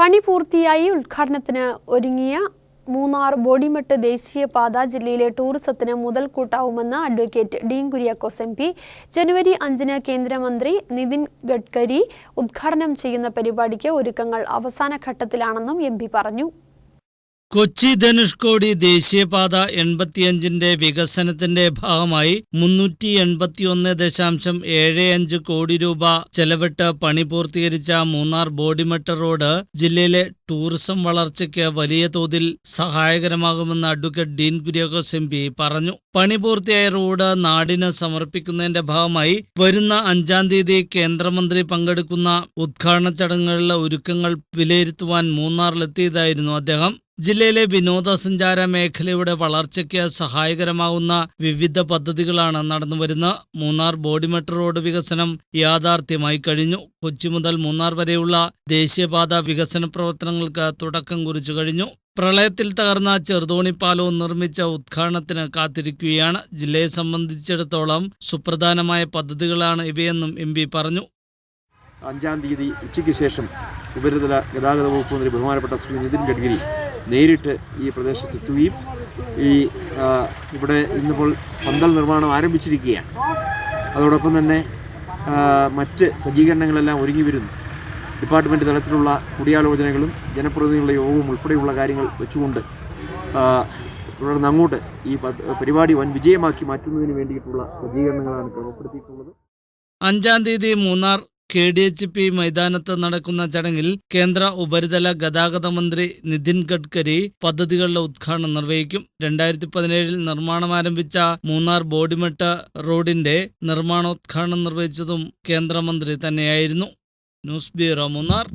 പണി പൂർത്തിയായി ഉദ്ഘാടനത്തിന് ഒരുങ്ങിയ മൂന്നാർ ബോഡിമെട്ട് ദേശീയപാത ജില്ലയിലെ ടൂറിസത്തിന് മുതൽക്കൂട്ടാവുമെന്ന് advocate Dean Kuriakose M P. ജനുവരി അഞ്ചിന് കേന്ദ്രമന്ത്രി നിതിൻ ഗഡ്കരി ഉദ്ഘാടനം ചെയ്യുന്ന പരിപാടിക്ക് ഒരുക്കങ്ങൾ അവസാന ഘട്ടത്തിലാണെന്നും എം പറഞ്ഞു. കൊച്ചി ധനുഷ്കോടി ദേശീയപാത എൺപത്തിയഞ്ചിന്റെ വികസനത്തിന്റെ ഭാഗമായി മുന്നൂറ്റി എൺപത്തിയൊന്ന് ദശാംശം ഏഴ് അഞ്ച് കോടി രൂപ ചെലവിട്ട് പണി പൂർത്തീകരിച്ച മൂന്നാർ ബോഡിമെട്ട് റോഡ് ജില്ലയിലെ ടൂറിസം വളർച്ചയ്ക്ക് വലിയ തോതിൽ സഹായകരമാകുമെന്ന് advocate Dean Kuriakose M P പറഞ്ഞു. പണി പൂർത്തിയായ റോഡ് നാടിന് സമർപ്പിക്കുന്നതിന്റെ ഭാഗമായി വരുന്ന അഞ്ചാം തീയതി കേന്ദ്രമന്ത്രി പങ്കെടുക്കുന്ന ഉദ്ഘാടന ചടങ്ങുകളിലെ ഒരുക്കങ്ങൾ വിലയിരുത്തുവാൻ മൂന്നാറിലെത്തിയതായിരുന്നു അദ്ദേഹം. ജില്ലയിലെ വിനോദസഞ്ചാര മേഖലയുടെ വളർച്ചയ്ക്ക് സഹായകരമാകുന്ന വിവിധ പദ്ധതികളാണ് നടന്നുവരുന്ന മൂന്നാർ ബോഡിമെട്രോ റോഡ് വികസനം യാഥാർത്ഥ്യമായി കഴിഞ്ഞു. കൊച്ചി മുതൽ മൂന്നാർ വരെയുള്ള ദേശീയപാത വികസന പ്രവർത്തനങ്ങൾക്ക് തുടക്കം കുറിച്ചു കഴിഞ്ഞു. പ്രളയത്തിൽ തകർന്ന ചെറുതോണിപ്പാലവും നിർമ്മിച്ച ഉദ്ഘാടനത്തിന് കാത്തിരിക്കുകയാണ്. ജില്ലയെ സംബന്ധിച്ചിടത്തോളം സുപ്രധാനമായ പദ്ധതികളാണ് ഇവയെന്നും എം പറഞ്ഞു. അഞ്ചാം തീയതി ഉച്ചയ്ക്ക് ശേഷം ഉപരിതല ഗതാഗത വകുപ്പ് മന്ത്രി ബഹുമാനപ്പെട്ട ശ്രീ നിതിൻ ഗഡ്കരി നേരിട്ട് ഈ പ്രദേശത്തെത്തുകയും ഈ ഇവിടെ ഇന്നിപ്പോൾ പന്തൽ നിർമ്മാണം ആരംഭിച്ചിരിക്കുകയാണ്. അതോടൊപ്പം തന്നെ മറ്റ് സജ്ജീകരണങ്ങളെല്ലാം ഒരുങ്ങി വരുന്നു. ഡിപ്പാർട്ട്മെന്റ് തലത്തിലുള്ള കൂടിയാലോചനകളും ജനപ്രതിനിധികളുടെ യോഗവും ഉൾപ്പെടെയുള്ള കാര്യങ്ങൾ വെച്ചുകൊണ്ട് തുടർന്ന് അങ്ങോട്ട് ഈ പരിപാടി വൻ വിജയമാക്കി മാറ്റുന്നതിന് വേണ്ടിയിട്ടുള്ള സജ്ജീകരണങ്ങളാണ് ക്രമപ്പെടുത്തിയിട്ടുള്ളത്. അഞ്ചാം തീയതി Munnar K D H P മൈതാനത്ത് നടക്കുന്ന ചടങ്ങിൽ കേന്ദ്ര ഉപരിതല ഗതാഗത മന്ത്രി നിതിൻ ഗഡ്കരി പദ്ധതികളുടെ ഉദ്ഘാടനം നിർവഹിക്കും. രണ്ടായിരത്തി പതിനേഴിൽ നിർമ്മാണം ആരംഭിച്ച മൂന്നാർ ബോഡിമെട്ട് റോഡിന്റെ നിർമ്മാണോദ്ഘാടനം നിർവഹിച്ചതും കേന്ദ്രമന്ത്രി തന്നെയായിരുന്നു. News bureau Munnar.